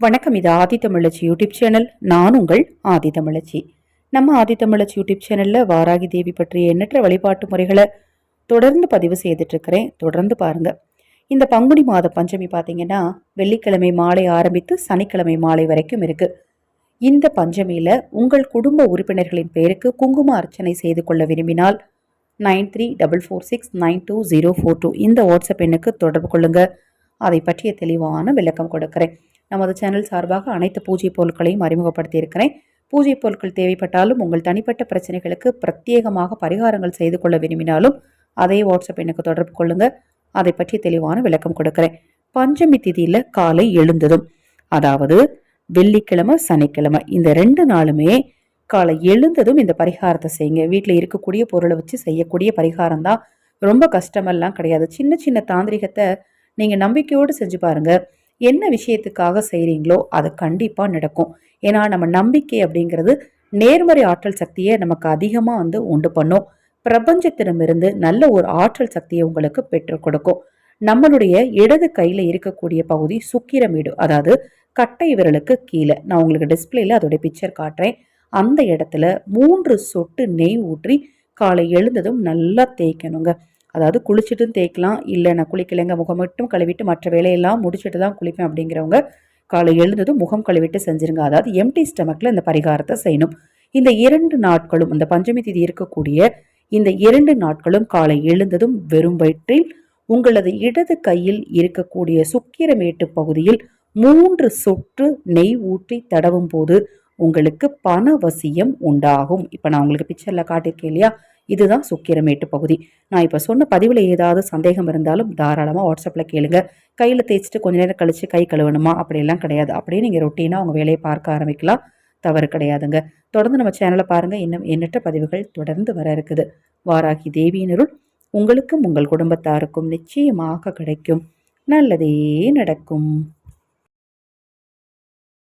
வணக்கம். இது ஆதி தமிழச்சி YouTube channel. நான் உங்கள் ஆதி தமிழச்சி. நம்ம ஆதி தமிழச்சி யூடியூப் சேனலில் வாராகி தேவி பற்றிய எண்ணற்ற வழிபாட்டு முறைகளை தொடர்ந்து பதிவு செய்துட்ருக்கிறேன் தொடர்ந்து பாருங்கள் இந்த பங்குனி மாத பஞ்சமி பார்த்தீங்கன்னா வெள்ளிக்கிழமை மாலை ஆரம்பித்து சனிக்கிழமை மாலை வரைக்கும் இருக்குது இந்த பஞ்சமியில் உங்கள் குடும்ப உறுப்பினர்களின் பெயருக்கு குங்கும அர்ச்சனை செய்து கொள்ள விரும்பினால் nine three double four six nine two zero four two இந்த வாட்ஸ்அப் எண்ணுக்கு தொடர்பு கொள்ளுங்கள் அதை பற்றிய தெளிவான விளக்கம் கொடுக்கிறேன். நமது சேனல் சார்பாக அனைத்து பூஜை பொருட்களையும் அறிமுகப்படுத்தியிருக்கிறேன். பூஜை பொருட்கள் தேவைப்பட்டாலும் உங்கள் தனிப்பட்ட பிரச்சனைகளுக்கு பிரத்யேகமாக பரிகாரங்கள் செய்து கொள்ள விரும்பினாலும் அதே வாட்ஸ்அப் எனக்கு தொடர்பு கொள்ளுங்க. அதை பற்றி தெளிவான விளக்கம் கொடுக்கிறேன். பஞ்சமி திதியில் காலை எழுந்ததும் அதாவது வெள்ளிக்கிழமை சனிக்கிழமை இந்த ரெண்டு நாளுமே காலை எழுந்ததும் இந்த பரிகாரத்தை செய்யுங்க. வீட்டில் இருக்கக்கூடிய பொருளை வச்சு செய்யக்கூடிய பரிகாரம் தான் ரொம்ப கஷ்டமெல்லாம் கிடையாது. சின்ன சின்ன தாந்திரிகத்தை நீங்கள் நம்பிக்கையோடு செஞ்சு பாருங்கள் என்ன விஷயத்துக்காக செய்கிறீங்களோ அது கண்டிப்பாக நடக்கும். ஏன்னா நம்ம நம்பிக்கை அப்படிங்கிறது நேர்மறை ஆற்றல் சக்தியை நமக்கு அதிகமாக வந்து உண்டு பண்ணும். பிரபஞ்சத்திடமிருந்து நல்ல ஒரு ஆற்றல் சக்தியை உங்களுக்கு பெற்றுக் கொடுக்கும். நம்மளுடைய இடது கையில் இருக்கக்கூடிய பகுதி சுக்கிரமீடு அதாவது கட்டை விரலுக்கு கீழே. நான் உங்களுக்கு டிஸ்பிளேல அதோடைய பிக்சர் காட்டுறேன். அந்த இடத்துல மூன்று சொட்டு நெய் ஊற்றி காலை எழுந்ததும் நல்லா தேய்க்கணுங்க. அதாவது குளிச்சுட்டும் தேய்க்கலாம் இல்லை நான் குளிக்கலைங்க முகம் மட்டும் கழுவிட்டு மற்ற வேலையெல்லாம் முடிச்சுட்டு தான் குளிப்பேன் அப்படிங்கிறவங்க காலை எழுந்ததும் முகம் கழுவிட்டு செஞ்சிருங்க. அதாவது எம்டி ஸ்டமக்கில் இந்த பரிகாரத்தை செய்யணும். இந்த இரண்டு நாட்களும் இந்த பஞ்சமி திதி இருக்கக்கூடிய இந்த இரண்டு நாட்களும் காலை எழுந்ததும் வெறும் வயிற்றில் உங்களது இடது கையில் இருக்கக்கூடிய சுக்கிரமேட்டு பகுதியில் மூன்று சொட்டு நெய் ஊற்றி தடவும் போது உங்களுக்கு பணவசியம் உண்டாகும். இப்போ நான் உங்களுக்கு பிக்சரில் காட்டியிருக்கேன் இல்லையா? இதுதான் சுக்கிரமேட்டு பகுதி. நான் இப்போ சொன்ன பதிவில் ஏதாவது சந்தேகம் இருந்தாலும் தாராளமாக வாட்ஸ்அப்பில் கேளுங்க. கையில் தேய்ச்சிட்டு கொஞ்ச நேரம் கழித்து கை கழுவணுமா? அப்படியெல்லாம் கிடையாது. அப்படியே நீங்கள் ரொட்டீனாக உங்கள் வேலையை பார்க்க ஆரம்பிக்கலாம். தவறு கிடையாதுங்க. தொடர்ந்து நம்ம சேனலை பாருங்கள் இன்னும் எண்ணற்ற பதிவுகள் தொடர்ந்து வர இருக்குது. வாராகி தேவியினருள் உங்களுக்கும் உங்கள் குடும்பத்தாருக்கும் நிச்சயமாக கிடைக்கும். நல்லதே நடக்கும்.